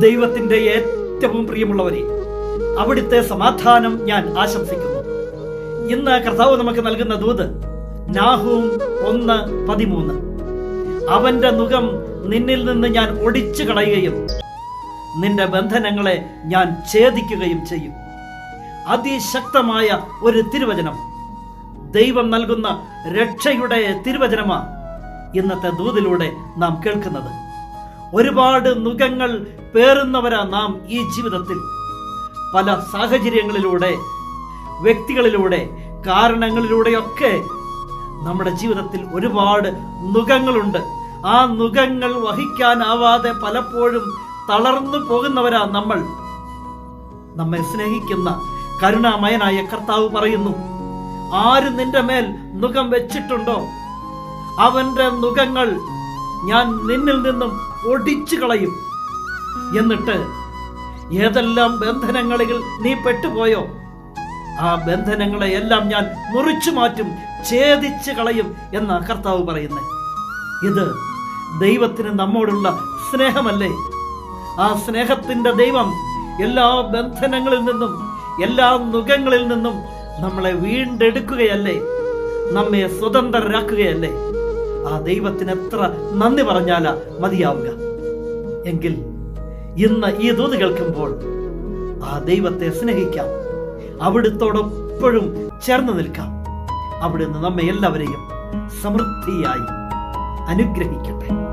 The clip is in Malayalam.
ദൈവത്തിന്റെ ഏറ്റവും പ്രിയമുള്ളവരെ അവിടുത്തെ സമാധാനം ഞാൻ ആശംസിക്കുന്നു. ഇന്ന് കർത്താവ് നമുക്ക് നൽകുന്ന ദൂത് നാഹൂം ഒന്ന് പതിമൂന്ന്. അവന്റെ മുഖം നിന്നിൽ നിന്ന് ഞാൻ ഒടിച്ചു കളയുകയും നിന്റെ ബന്ധനങ്ങളെ ഞാൻ ഛേദിക്കുകയും ചെയ്യും. അതിശക്തമായ ഒരു തിരുവചനം. ദൈവം നൽകുന്ന രക്ഷയുടെ തിരുവചനമാണ് ഇന്നത്തെ ദൂതിലൂടെ നാം കേൾക്കുന്നത്. ഒരുപാട് നുഖങ്ങൾ പേറുന്നവരാ നാം ഈ ജീവിതത്തിൽ. പല സാഹചര്യങ്ങളിലൂടെ വ്യക്തികളിലൂടെ കാരണങ്ങളിലൂടെയൊക്കെ നമ്മുടെ ജീവിതത്തിൽ ഒരുപാട് നുഖങ്ങളുണ്ട് ആ നുഖങ്ങൾ വഹിക്കാനാവാതെ പലപ്പോഴും തളർന്നു പോകുന്നവരാ നമ്മൾ. നമ്മെ സ്നേഹിക്കുന്ന കരുണാമയനായ കർത്താവ് പറയുന്നു ആര് നിന്റെ മേൽ നുഖം വെച്ചിട്ടുണ്ടോ? അവന്റെ നുഖങ്ങൾ ഞാൻ നിന്നിൽ നിന്നും ഒടിച്ചു കളയും. എന്നിട്ട് ഏതെല്ലാം ബന്ധനങ്ങളിൽ നീ പെട്ടുപോയോ? ആ ബന്ധനങ്ങളെ എല്ലാം ഞാൻ മുറിച്ചു മാറ്റും ഛേദിച്ചു കളയും എന്ന കർത്താവ് പറയുന്നത് ഇത് ദൈവത്തിന് നമ്മോടുള്ള സ്നേഹമല്ലേ? ആ സ്നേഹത്തിന്റെ ദൈവം എല്ലാ ബന്ധനങ്ങളിൽ നിന്നും എല്ലാ നുഖങ്ങളിൽ നിന്നും നമ്മളെ വീണ്ടെടുക്കുകയല്ലേ? നമ്മെ സ്വതന്ത്രരാക്കുകയല്ലേ? ആ ദൈവത്തിന് എത്ര നന്ദി പറഞ്ഞാല മതിയാവുക. എങ്കിൽ ഇന്ന് ഈ ദൂത് കേൾക്കുമ്പോൾ ആ ദൈവത്തെ സ്നേഹിക്കാം. അവിടുത്തോടൊപ്പോഴും ചേർന്ന് നിൽക്കാം. അവിടുന്ന് നമ്മെ എല്ലാവരെയും സമൃദ്ധിയായി അനുഗ്രഹിക്കട്ടെ.